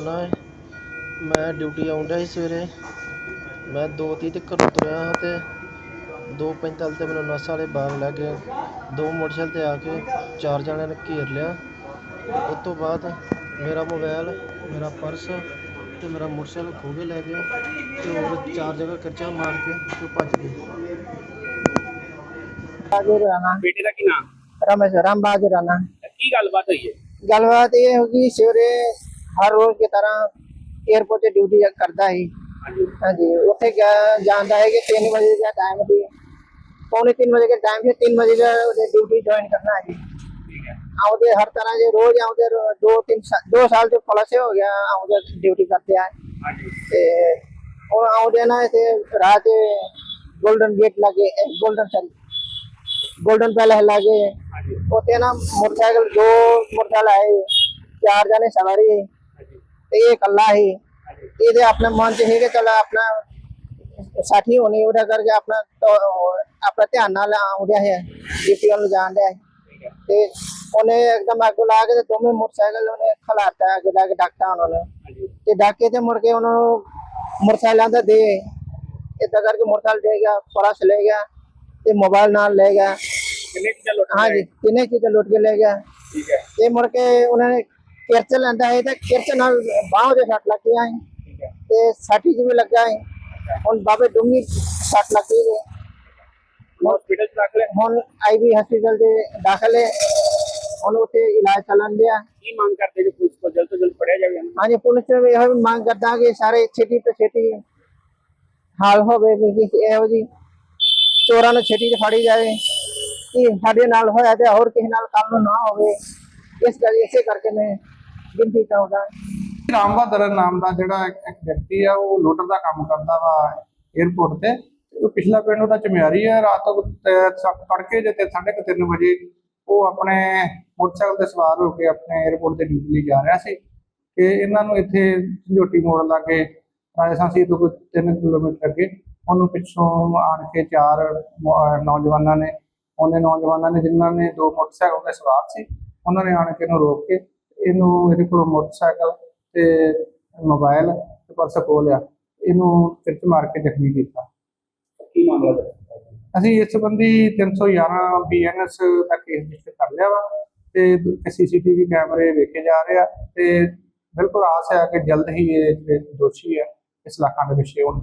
ਨਾਂ ਹੈ। ਮੈਂ ਡਿਊਟੀ ਆਉਂਦਾ ਸੀ ਸਵੇਰੇ। ਮੈਂ ਦੋ ਤੀਹ ਤੇ ਘਰੋਂ ਤੁਰਿਆ ਹਾਂ ਤੇ ਦੋ ਪੈਂਤਾਲੀ ਤੇ ਮੈਨੂੰ ਨਸ ਵਾਲੇ ਬਾਗ ਲੈ ਗਏ। ਦੋ ਮੋਟਰਸਾਈਕਲ ਤੇ ਆ ਕੇ ਚਾਰ ਜਣਿਆਂ ਨੇ ਘੇਰ ਲਿਆ। ਉਸ ਤੋਂ ਬਾਅਦ ਮੇਰਾ ਮੋਬਾਈਲ ਮੇਰਾ ਪਰਸ ਤੇ ਮੇਰਾ ਮੋਟਰਸਾਈਕਲ ਖੋਹ ਕੇ ਲੈ ਗਏ ਤੇ ਹੋਰ ਚਾਰ ਜਗ੍ਹਾ ਕਰਚਾ ਮਾਰ ਕੇ ਤੇ ਉਹ ਭੱਜ ਗਏ। ਬਹਾਦਰ ਰਾਣਾ ਬੇਟੇ ਦਾ ਕੀ ਨਾਮ? ਰਮੇਸ਼ ਰਾਮ ਬਹਾਦਰ ਰਾਣਾ ਕੀ ਗੱਲਬਾਤ ਹੋਈ ਹੈ? ਗੱਲਬਾਤ ਇਹ ਹੋਗੀ ਸਵੇਰੇ हर रोज की तरह एयरपोर्ट ड्यूटी करता ਕਰਦਾ हाँ जी उ ਜਾਂਦਾ है कि तीन बजे का टाइम ਸੀ पौने तीन बजे के टाइम से तीन बजे ड्यूटी ज्वाइन करना है। जी आउदे हर तरह से रोज आउदे दो तीन सा, दो साल से प्लस हो गया आउदे ड्यूटी करते हैं और आउदे ना ऐसे रात गोल्डन गेट लगे गोल्डन सॉरी गोल्डन पैलेस लगे। होते ना मोटरसाइकिल दो मोटरसाइकिल आए चार जने सवारी ਤੇ ਇਹ ਇਕੱਲਾ ਹਾਂਜੀ ਇਹਦੇ ਆਪਣੇ ਮਨ ਚ ਕਿ ਚਲ ਆਪਣਾ ਸਾਥੀ ਹੋਣੀ ਉਹਦਾ ਕਰਕੇ ਆਪਣਾ ਆਪਣਾ ਧਿਆਨ ਨਾਲ ਆਉਂਦਿਆ ਹੈ ਡਿਊਟੀ ਵੱਲ ਜਾਣ ਡਿਆ ਹੈ। ਠੀਕ ਹੈ ਤੇ ਉਹਨੇ ਇੱਕਦਮ ਅੱਗੋਂ ਲਾ ਕੇ ਤੇ ਦੋਵੇਂ ਮੋਟਰਸਾਈਕਲ ਉਹਨੇ ਖਲਾਤਾ ਅੱਗੇ ਜਾ ਕੇ ਡਾਕਟਾ ਉਹਨਾਂ ਨੇ। ਤੇ ਡਾਕੇ ਤੇ ਮੁੜ ਕੇ ਉਹਨਾਂ ਨੂੰ ਮੋਟਰਸਾਈਕਲਾਂ ਦਾ ਦੇ। ਏਦਾਂ ਕਰਕੇ ਮੋਟਰਸਾਈਕਲ ਦੇ ਗਿਆ ਪਰਸ ਲੈ ਗਿਆ ਤੇ ਮੋਬਾਈਲ ਨਾਲ ਲੈ ਗਿਆ। ਕਿੰਨੇ ਚੀਜ਼ਾਂ ਲੁੱਟ ਹਾਂਜੀ? ਤਿੰਨੇ ਚੀਜ਼ਾਂ ਲੁੱਟ ਕੇ ਲੈ ਗਿਆ। ਠੀਕ ਹੈ। ਤੇ ਮੁੜ ਕੇ ਉਹਨਾਂ ਨੇ ਕਿਰਚ ਲੈਂਦਾ ਹੈ ਤੇ ਕਿਰਚ ਨਾਲ ਬਾਹਾਂ ਦੇ ਸੱਟ ਲੱਗੀਆਂ ਹੈ। ਤੇ ਸਾਠੀ ਚ ਵੀ ਲੱਗਾ ਹੈ ਹੁਣ ਬਾਬੇ ਡੂੰਗੀ ਸੱਟ ਲੱਗੀ ਹੈ? ਹਸਪੀਟਲ ਹੁਣ ਆਈਵੀ ਹਸਪੀਟਲ ਦੇ ਦਾਖਲ ਹੈ। ਹੁਣ ਉੱਥੇ ਇਲਾਜ ਚੱਲਣ ਡਿਆ। ਕੀ ਮੰਗ ਕਰਦੇ ਜੀ ਪੁਲਿਸ ਕੋਲ ਜਲਦ ਤੋਂ ਜਲਦ ਫੜਿਆ ਜਾਵੇ? ਹਾਂਜੀ ਪੁਲਿਸ ਨੂੰ ਇਹੋ ਮੰਗ ਕਰਦਾ ਕਿ ਸਾਰੇ ਛੇਤੀ ਤੋਂ ਛੇਤੀ ਹਾਲ ਹੋਵੇ ਵੀ ਕਿ ਇਹੋ ਜੀ ਚੋਰਾਂ ਨੂੰ ਛੇਤੀ ਫੜੀ ਜਾਵੇ। ਕਿ ਸਾਡੇ ਨਾਲ ਹੋਇਆ ਤੇ ਹੋਰ ਕਿਸੇ ਨਾਲ ਕੱਲ ਨੂੰ ਨਾ ਹੋਵੇ। ਇਸ ਕਰਕੇ ਇਸੇ ਕਰਕੇ ਮੈਂ ਬਿੰਦੀ ਟਾਉਂਦਾ ਰਾਮ ਬਹਾਦਰ ਨਾਮ ਦਾ ਜਿਹੜਾ ਇੱਕ ਵਿਅਕਤੀ ਆ, ਉਹ ਲੋਡਰ ਦਾ ਕੰਮ ਕਰਦਾ ਵਾ 에어ਪੋਰਟ ਤੇ ਉਹ ਪਿਛਲਾ ਪਿੰਡ ਉਹਦਾ ਚਮਿਆਰੀ ਆ, ਰਾਤ ਤੜਕੇ ਜੇ ਤੇ 3:30 ਵਜੇ ਉਹ ਆਪਣੇ ਮੋਟਰਸਾਈਕਲ ਤੇ ਸਵਾਰ ਹੋ ਕੇ ਆਪਣੇ 에어ਪੋਰਟ ਤੇ ਡਿਊਟੀ ਜਾ ਰਿਹਾ ਸੀ। ਕਿ ਇਹਨਾਂ ਨੂੰ ਇੱਥੇ ਝੋਟੀ ਮੋੜ ਲਾਗੇ ਰਾਜਸਥਾਨ ਸੀ ਤੋਂ ਕੁਝ 3 ਕਿਲੋਮੀਟਰ ਅੱਗੇ। ਉਹਨੂੰ ਪਿੱਛੋਂ ਆਣ ਕੇ ਚਾਰ ਨੌਜਵਾਨਾਂ ਨੇ, ਉਹਨੇ ਨੌਜਵਾਨਾਂ ਨੇ ਜਿਨ੍ਹਾਂ ਨੇ ਦੋ ਮੋਟਰਸਾਈਕਲ ਤੇ ਸਵਾਰ ਸੀ, ਉਹਨਾਂ ਨੇ ਆਣ ਕੇ ਨੂੰ ਰੋਕ ਕੇ ਇਹਨੂੰ ਇਹਦੇ ਕੋਲੋਂ ਮੋਟਰਸਾਈਕਲ ਤੇ ਮੋਬਾਈਲ ਤੇ ਪਰਸ ਖੋਹ ਲਿਆ। ਇਹਨੂੰ ਕਿਰਚ ਮਾਰ ਕੇ ਜ਼ਖਮੀ ਕੀਤਾ। ਕੀ ਮਾਮਲਾ ਹੈ? ਅਸੀਂ ਇਸ ਸੰਬੰਧੀ 311 ਬੀਐਨਐਸ ਦਾ ਕੇਸ ਰਜਿਸਟਰ ਕਰ ਲਿਆ ਵਾ ਤੇ ਸੀਸੀਟੀਵੀ ਕੈਮਰੇ ਵੇਖੇ ਜਾ ਰਹੇ ਆ ਤੇ ਬਿਲਕੁਲ ਆਸ ਹੈ ਕਿ ਜਲਦ ਹੀ ਇਹ ਦੋਸ਼ੀ ਹੈ ਇਸ ਇਲਾਕਾ ਦੇ ਵਿੱਚ ਹੋਣ